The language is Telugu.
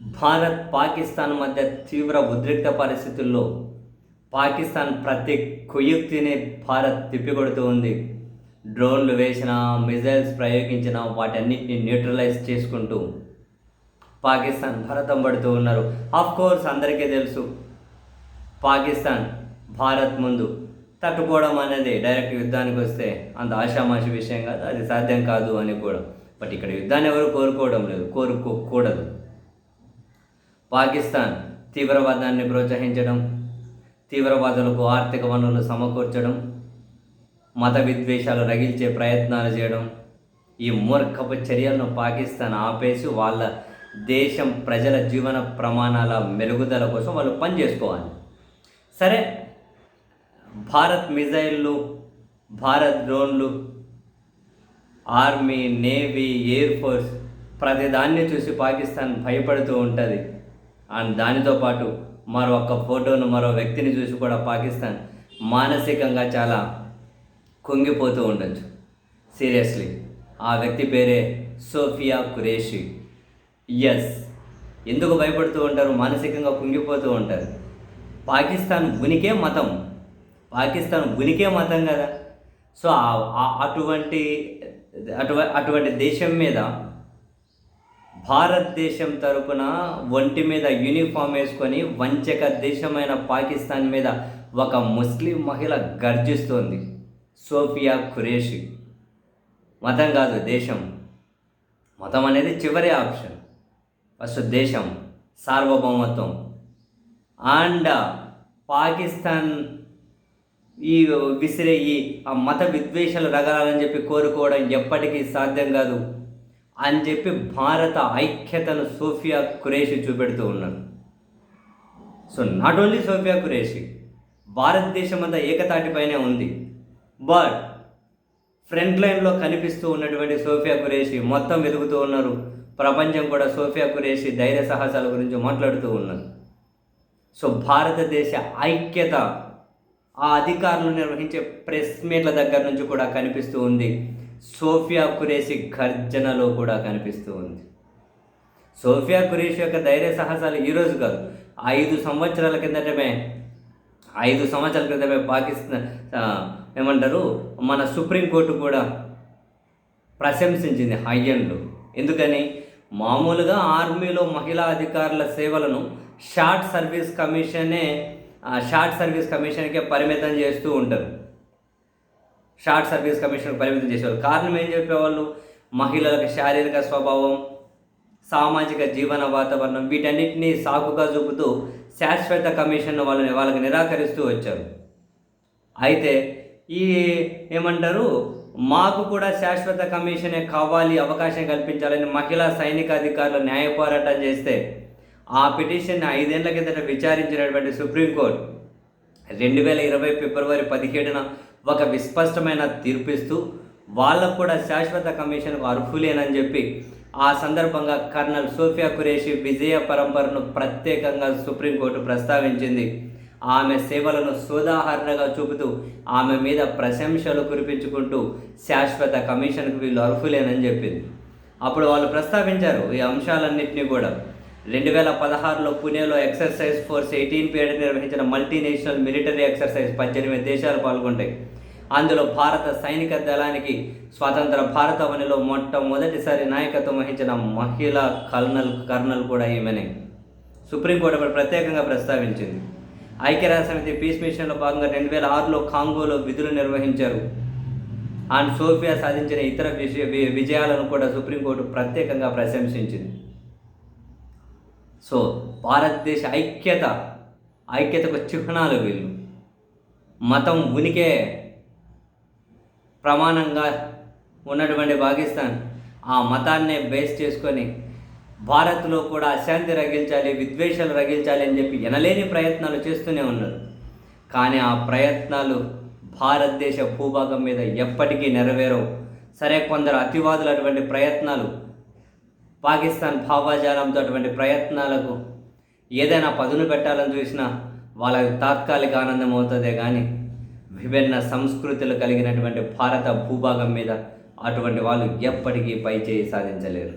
భారత్ పాకిస్తాన్ మధ్య తీవ్ర ఉద్రిక్త పరిస్థితుల్లో పాకిస్తాన్ ప్రతి కుయుక్తిని భారత్ తిప్పికొడుతూ ఉంది. డ్రోన్లు వేసిన మిజైల్స్ ప్రయోగించిన వాటన్నిటిని న్యూట్రలైజ్ చేసుకుంటూ పాకిస్తాన్ భరతం పడుతూ ఉన్నారు. ఆఫ్ కోర్స్ అందరికీ తెలుసు పాకిస్తాన్ భారత్ ముందు తట్టుకోవడం అనేది డైరెక్ట్ యుద్ధానికి వస్తే అంత ఆషామాషి విషయం కాదు అది సాధ్యం కాదు అని కూడా. బట్ ఇక్కడ యుద్ధాన్ని ఎవరు కోరుకోవడం లేదు కోరుకోకూడదు. పాకిస్తాన్ తీవ్రవాదాన్ని ప్రోత్సహించడం తీవ్రవాదులకు ఆర్థిక వనరులు సమకూర్చడం మత విద్వేషాలు రగిల్చే ప్రయత్నాలు చేయడం ఈ మూర్ఖపు చర్యలను పాకిస్తాన్ ఆపేసి వాళ్ళ దేశం ప్రజల జీవన ప్రమాణాల మెరుగుదల కోసం వాళ్ళు పనిచేసుకోవాలి సరే భారత్ మిజైళ్ళు భారత్ డ్రోన్లు ఆర్మీ నేవీ ఎయిర్ ఫోర్స్ ప్రతిదాన్ని చూసి పాకిస్తాన్ భయపడుతూ ఉంటుంది. అండ్ దానితో పాటు మరో ఒక్క ఫోటోను మరో వ్యక్తిని చూసి కూడా పాకిస్తాన్ మానసికంగా చాలా కుంగిపోతూ ఉండొచ్చు. సీరియస్లీ. ఆ వ్యక్తి పేరే సోఫియా కురేషి. ఎస్ ఎందుకు భయపడుతూ ఉంటారు? మానసికంగా కుంగిపోతూ ఉంటారు. పాకిస్తాన్ ఉనికే మతం. పాకిస్తాన్ ఉనికే మతం కదా. సో అటువంటి అటువంటి దేశం మీద భారతదేశం తరపున ఒంటి మీద యూనిఫామ్ వేసుకొని వంచక దేశమైన పాకిస్తాన్ మీద ఒక ముస్లిం మహిళ గర్జిస్తోంది. సోఫియా ఖురేషి. మతం కాదు దేశం. మతం అనేది చివరి ఆప్షన్. ఫస్ట్ దేశం సార్వభౌమత్వం. అండ్ పాకిస్తాన్ ఈ విసిరే ఈ ఆ మత విద్వేషాలు రగలాలని చెప్పి కోరుకోవడం ఎప్పటికీ సాధ్యం కాదు. అని చెప్పి భారత ఐక్యతను సోఫియా కురేషి చూపెడుతూ ఉన్నారు so not only Sofiya Qureshi భారతదేశం అంతా ఏకతాటిపైనే ఉంది. బట్ ఫ్రంట్ లైన్లో కనిపిస్తూ ఉన్నటువంటి సోఫియా కురేషి మొత్తం వెతుకుతూ ఉన్నారు. ప్రపంచం కూడా సోఫియా కురేషి ధైర్య సాహసాల గురించి మాట్లాడుతూ ఉన్నారు సో భారతదేశ ఐక్యత ఆ అధికారులు నిర్వహించే ప్రెస్ మీట్ల దగ్గర నుంచి కూడా కనిపిస్తూ ఉంది. సోఫియా కురేషి గర్జనలో కూడా కనిపిస్తూ ఉంది. సోఫియా కురేషి యొక్క ధైర్య సాహసాలు ఈరోజు కాదు. ఐదు సంవత్సరాల కిందటమే ఐదు సంవత్సరాల క్రితమే పాకిస్తాన్ ఏమంటారు మన సుప్రీంకోర్టు కూడా ప్రశంసించింది హయ్యండ్లు. ఎందుకని? మామూలుగా ఆర్మీలో మహిళా అధికారుల సేవలను షార్ట్ సర్వీస్ కమిషనే షార్ట్ సర్వీస్ కమిషన్కే పరిమితం చేస్తూ ఉంటారు. షార్ట్ సర్వీస్ కమిషన్ పరిమితం చేసేవాళ్ళు. కారణం ఏం చెప్పేవాళ్ళు? మహిళలకు శారీరక స్వభావం సామాజిక జీవన వాతావరణం వీటన్నిటినీ సాకుగా చూపుతూ శాశ్వత కమిషన్ వాళ్ళని వాళ్ళకి నిరాకరిస్తూ వచ్చారు. అయితే ఈ ఏమంటారు? మాకు కూడా శాశ్వత కమిషనే కావాలి అవకాశం కల్పించాలని మహిళా సైనిక అధికారులు న్యాయ పోరాటం చేస్తే ఆ పిటిషన్ ఐదేళ్ళ కిందట విచారించినటువంటి సుప్రీంకోర్టు. రెండు వేల ఇరవై ఫిబ్రవరి పదిహేడున ఒక విస్పష్టమైన తీర్పిస్తూ వాళ్ళకు కూడా శాశ్వత కమిషన్కు అర్హులేనని చెప్పి ఆ సందర్భంగా కర్నల్ సోఫియా కురేషి విజయ పరంపరను ప్రత్యేకంగా సుప్రీంకోర్టు ప్రస్తావించింది. ఆమె సేవలను సోదాహరణగా చూపుతూ ఆమె మీద ప్రశంసలు కురిపించుకుంటూ శాశ్వత కమిషన్కు వీళ్ళు అర్హులేనని చెప్పింది. అప్పుడు వాళ్ళు ప్రస్తావించారు ఈ అంశాలన్నింటినీ కూడా. రెండు వేల పదహారులో పుణేలో ఎక్సర్సైజ్ ఫోర్స్ ఎయిటీన్ పీరియడ్ నిర్వహించిన మల్టీనేషనల్ మిలిటరీ ఎక్సర్సైజ్ పద్దెనిమిది దేశాలు పాల్గొంటాయి. అందులో భారత సైనిక దళానికి స్వాతంత్ర భారతవనిలో మొట్టమొదటిసారి నాయకత్వం వహించిన మహిళా కల్నల్ కర్నల్ కూడా ఈమెనే. సుప్రీంకోర్టు ప్రత్యేకంగా ప్రస్తావించింది. ఐక్యరాజ్య సమితి పీస్ మిషన్లో భాగంగా రెండు వేల ఆరులో కాంగోలో విధులు నిర్వహించారు. అండ్ సోఫియా సాధించిన ఇతర విజయ విజయాలను కూడా సుప్రీంకోర్టు ప్రత్యేకంగా ప్రశంసించింది. సో భారతదేశ ఐక్యత ఐక్యతకు చిహ్నాలు వీళ్ళు. మతం ఉనికే ప్రమాణంగా ఉన్నటువంటి పాకిస్తాన్ ఆ మతాన్నే బేస్ చేసుకొని భారత్లో కూడా అశాంతి రగిల్చాలి విద్వేషాలు రగిల్చాలి అని చెప్పి ఎనలేని ప్రయత్నాలు చేస్తూనే ఉన్నారు. కానీ ఆ ప్రయత్నాలు భారతదేశ భూభాగం మీద ఎప్పటికీ నెరవేరవు. సరే కొందరు అతివాదులు అటువంటి ప్రయత్నాలు పాకిస్తాన్ భావాజాలంతో అటువంటి ప్రయత్నాలకు ఏదైనా పదును పెట్టాలని చూసినా వాళ్ళకి తాత్కాలిక ఆనందం అవుతుందే కానీ విభిన్న సంస్కృతులు కలిగినటువంటి భారత భూభాగం మీద అటువంటి వాళ్ళు ఎప్పటికీ పైచేయి సాధించలేరు.